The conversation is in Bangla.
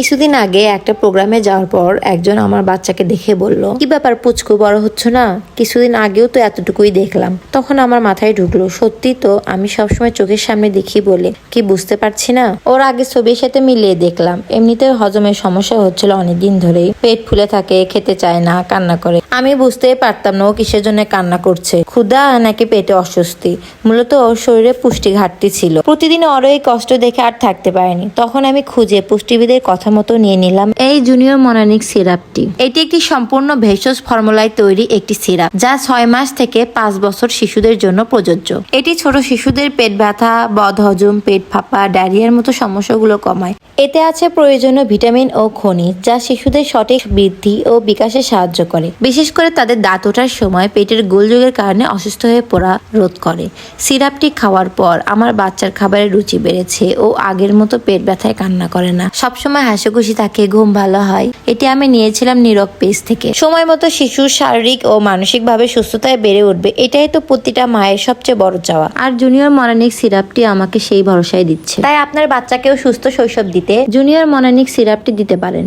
কিছুদিন আগে একটা প্রোগ্রামে যাওয়ার পর একজন আমার বাচ্চাকে দেখে বলল, কি ব্যাপার পুচকু, বড় হচ্ছে না? কিছুদিন আগেও তো এতটুকুই দেখলাম। তখন আমার মাথায় ঢুকলো, সত্যি তো, আমি সবসময় চোখের সামনে দেখি বলে। কি বুঝতে পারছি না? ওর আগে ছবির সাথে মিলিয়ে দেখলাম। এমনিতে হজমের সমস্যা হচ্ছিল অনেকদিন ধরেই। পেট ফুলে থাকে, খেতে চায় না, কান্না করে। আমি বুঝতেই পারতাম না ও কিসের জন্য কান্না করছে। ক্ষুধা নাকি পেটে অস্বস্তি? মূলত ওর শরীরে পুষ্টি ঘাটতি ছিল। প্রতিদিন ওর এই কষ্ট দেখে আর থাকতে পারিনি। তখন আমি খুঁজে পুষ্টিবিদের কথা মতো নিয়ে নিলাম এই জুনিয়র মনানিক সিরাপটি। এটি একটি সম্পূর্ণ ভেষজ ফর্মুলায় তৈরি একটি সিরাপ, যা ছয় মাস থেকে পাঁচ বছর শিশুদের জন্য প্রযোজ্য। এটি ছোট শিশুদের পেট ব্যথা বদহজম পেট ফাঁপা, ডায়রিয়ার মতো সমস্যাগুলো কমায়। এতে আছে প্রয়োজনীয় ভিটামিন ও খনিজ, যা শিশুদের সঠিক বৃদ্ধি ও বিকাশে সাহায্য করে। বিশেষ করে তাদের দাঁত ওঠার সময় পেটের গোলযোগের কারণে অসুস্থ হয়ে পড়া রোধ করে। সিরাপটি খাওয়ার পর আমার বাচ্চার খাবারের রুচি বেড়েছে ও আগের মতো পেট ব্যথায় কান্না করে না। সবসময় হাসি খুশি থাকে ঘুম ভালো হয়। এটি আমি নিয়েছিলাম নিরক পেজ থেকে। সময় মতো শিশুর শারীরিক ও মানসিকভাবে সুস্থতায় বেড়ে উঠবে, এটাই তো প্রতিটা মায়ের সবচেয়ে বড় চাওয়া। আর জুনিয়র মনানিক সিরাপটি আমাকে সেই ভরসায় দিচ্ছে। তাই আপনার বাচ্চাকেও সুস্থ শৈশব দিতে জুনিয়র মনানিক সিরাপটি দিতে পারেন।